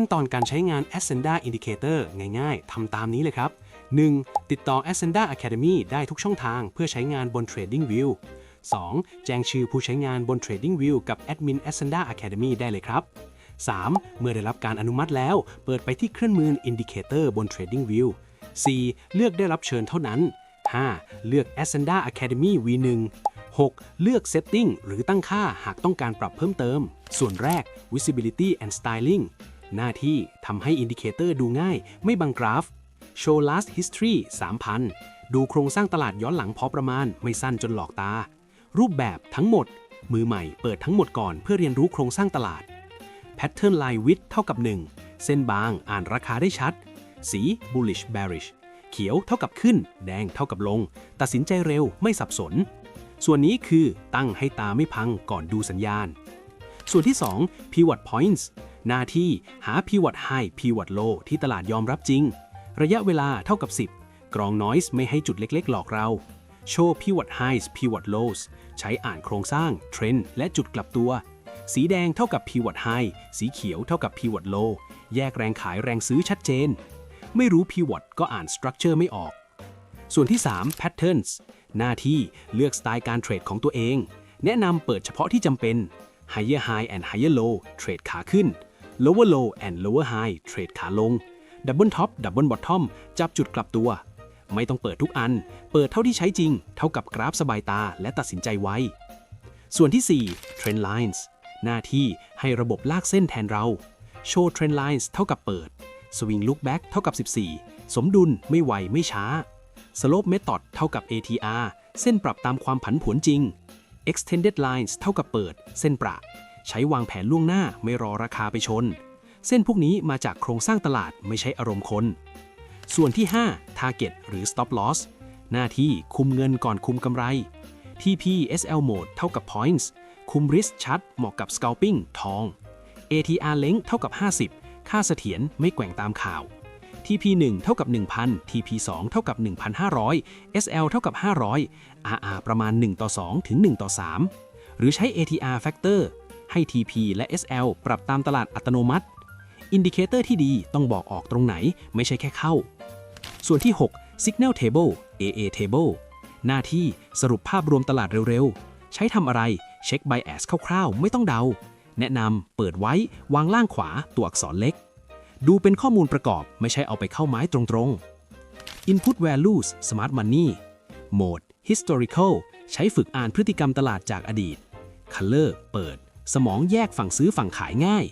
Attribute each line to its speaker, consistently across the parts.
Speaker 1: ขั้นตอนการใช้งาน Ascenda Indicator ง่ายๆ ทำตามนี้เลยครับ 1. ติดต่อ Ascenda Academy ได้ทุกช่องทางเพื่อใช้งานบน TradingView 2. แจ้งชื่อผู้ใช้งานบน TradingView กับแอดมิน Ascenda Academy ได้เลยครับ 3. เมื่อได้รับการอนุมัติแล้ว เปิดไปที่เครื่องมือ Indicator บน TradingView 4. เลือกได้รับเชิญเท่านั้น 5. เลือก Ascenda Academy V1 6. เลือก Setting หรือตั้งค่าหากต้องการปรับเพิ่มเติม ส่วนแรก Visibility and Styling หน้าที่ทำให้ Indicator ดูง่าย ไม่บังกราฟ Show Last History 3,000 ดูโครงสร้างตลาดย้อนหลังพอประมาณ ไม่สั้นจนหลอกตา รูปแบบทั้งหมด มือใหม่เปิดทั้งหมดก่อนเพื่อเรียนรู้โครงสร้างตลาด Pattern Line Width เท่ากับ 1 เส้นบางอ่านราคาได้ชัด สี bullish bearish เขียวเท่ากับขึ้น แดงเท่ากับลง ตัดสินใจเร็วไม่สับสน ส่วนนี้คือตั้งให้ตาไม่พังก่อนดูสัญญาณ ส่วนที่ 2 pivot points หน้าที่หา pivot high pivot low ที่ตลาดยอมรับจริง ระยะเวลาเท่ากับ 10 กรอง noise ไม่ให้จุดเล็ก ๆ หลอกเรา โชว์ pivot highs pivot lows ใช้อ่านโครงสร้าง เทรนด์และจุดกลับตัว สีแดงเท่ากับ pivot high สีเขียวเท่ากับ pivot low แยกแรงขายแรงซื้อชัดเจน ไม่รู้ pivot ก็อ่าน structure ไม่ออก ส่วนที่ 3 patterns หน้าที่เลือกสไตล์การเทรดของตัวเอง แนะนำเปิดเฉพาะที่จำเป็น higher high and higher low เทรดขาขึ้น lower low and lower high เทรดขาลง double top double bottom จับจุดกลับตัว ไม่ต้องเปิดทุกอัน เปิดเท่าที่ใช้จริง เท่ากับกราฟสบายตาและตัดสินใจไว ส่วนที่ 4 trend lines หน้าที่ให้ระบบลากเส้นแทนเรา show trend lines เท่ากับเปิด swing look back เท่ากับ 14 สมดุลไม่ไวไม่ช้า slope method เท่ากับ ATR เส้นปรับตามความผันผวนจริง extended lines เท่ากับเปิด เส้นประ ใช้วางแผนล่วงหน้าไม่รอราคาไปชน เส้นพวกนี้มาจากโครงสร้างตลาดไม่ใช่อารมณ์คน ส่วนที่ 5 target หรือ stop loss หน้าที่คุมเงินก่อนคุมกำไร TP SL mode เท่ากับ points คุม risk ชัด เหมาะกับ scalping ทอง ATR length เท่ากับ 50 ค่าเสถียรไม่แกว่งตามข่าว TP 1 เท่ากับ 1,000 TP 2 เท่ากับ 1,500 SL เท่ากับ 500 RR ประมาณ 1 ต่อ 2 ถึง 1 ต่อ 3 หรือใช้ ATR factor ให้ TP และ SL ปรับตามตลาดอัตโนมัติ อินดิเคเตอร์ที่ดีต้องบอกออกตรงไหนไม่ใช่แค่เข้า ส่วนที่ 6 Signal Table AA Table หน้าที่สรุปภาพรวมตลาดเร็วๆ ใช้ทำอะไรเช็ค Bias คร่าวๆ ไม่ต้องเดา แนะนำเปิดไว้วางล่างขวาตัวอักษรเล็ก ดูเป็นข้อมูลประกอบไม่ใช่เอาไปเข้าไม้ตรงๆ Input Values Smart Money Mode Historical ใช้ฝึกอ่านพฤติกรรมตลาดจากอดีต Color เปิด สมองแยกฝั่งซื้อฝั่งขายง่าย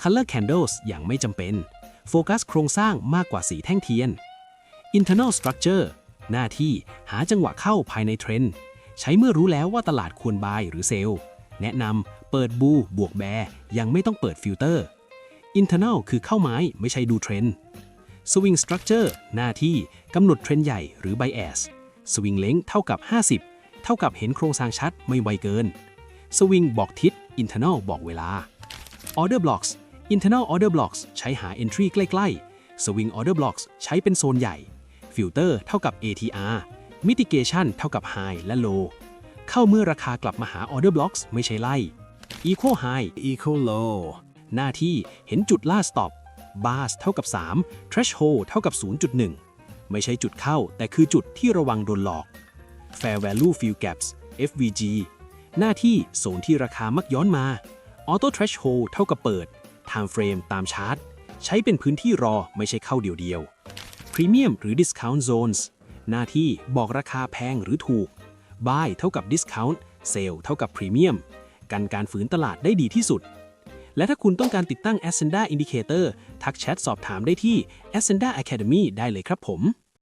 Speaker 1: Color Candles อย่างไม่จำเป็น โฟกัสโครงสร้างมากกว่าสีแท่งเทียน Internal Structure หน้าที่หาจังหวะเข้าภายในเทรนด์ ใช้เมื่อรู้แล้วว่าตลาดควรบายหรือเซลล์แนะนำเปิดบูบวกแบรยังไม่ต้องเปิดฟิลเตอร์ Internal คือเข้าไม้ไม่ใช่ดูเทรนด์ Swing Structure หน้าที่กำหนดเทรนด์ใหญ่หรือ Bias Swing Length เท่ากับ 50 เท่ากับเห็นโครงสร้างชัดไม่ไวเกิน Swing บอกทิศ Internal บอกเวลา Order Blocks Internal Order Blocks ใช้หา Entry ใกล้ๆ Swing Order Blocks ใช้เป็นโซนใหญ่ Filter เท่ากับ ATR Mitigation เท่ากับ High และ Low เข้าเมื่อราคากลับมาหา Order Blocks ไม่ใช่ไล่ Equal High Equal Low หน้าที่เห็นจุดล่า Stop Bars เท่ากับ 3 Threshold เท่ากับ 0.1 ไม่ใช่จุดเข้า แต่คือจุดที่ระวังโดนหลอก Fair Value Fill Gaps FVG หน้าที่โซนที่ราคามักย้อนมา Auto Threshold เท่ากับเปิด Time Frame ตามชาร์ตใช้เป็นพื้นที่รอไม่ใช่เข้าเดียวๆ Premium หรือ Discount Zones หน้าที่บอกราคาแพงหรือถูก Buy เท่ากับ Discount Sell เท่ากับ Premium กันการฝืนตลาดได้ดีที่สุด และถ้าคุณต้องการติดตั้ง Ascenda Indicator ทักแชทสอบถามได้ที่ Ascenda Academy ได้เลยครับผม